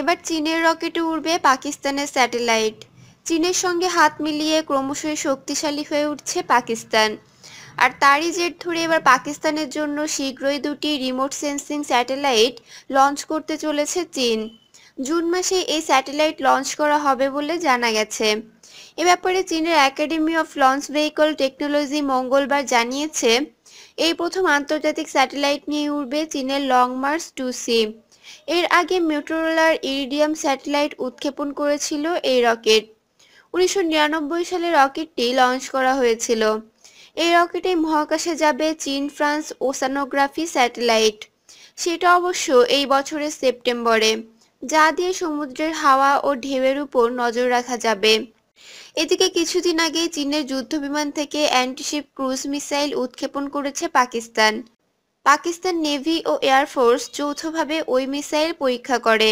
এবার চীনের রকেটে উড়বে পাকিস্তানের স্যাটেলাইট। চীনের সঙ্গে হাত মিলিয়ে ক্রমশই শক্তিশালী হয়ে উঠছে পাকিস্তান। আর তারই জের ধরে এবার পাকিস্তানের জন্য শীঘ্রই দুটি রিমোট সেন্সিং স্যাটেলাইট লঞ্চ করতে চলেছে চীন। জুন মাসে এই স্যাটেলাইট লঞ্চ করা হবে বলে জানা গেছে। এ ব্যাপারে চীনের academy of launch vehicle technology মঙ্গলবার জানিয়েছে, এই প্রথম আন্তর্জাতিক স্যাটেলাইট নিয়ে উঠবে চীনের লং মার্চ টু সি। এর আগে মেট্রোলার ইরিডিয়াম স্যাটেলাইট উৎক্ষেপণ করেছিল এই রকেট। উনিশশো সালে রকেটটি লঞ্চ করা হয়েছিল। এই রকেটে মহাকাশে যাবে চীন, ফ্রান্স ওসানোগ্রাফি স্যাটেলাইট। সেটা অবশ্য এই বছরের সেপ্টেম্বরে, যা দিয়ে সমুদ্রের হাওয়া ও ঢেউয়ের উপর নজর রাখা যাবে। এদিকে কিছুদিন আগে চীনের যুদ্ধবিমান থেকে অ্যান্টিশিপ ক্রুজ মিসাইল উৎক্ষেপণ করেছে পাকিস্তান। পাকিস্তান নেভি ও এয়ারফোর্স যৌথভাবে ওই মিসাইল পরীক্ষা করে।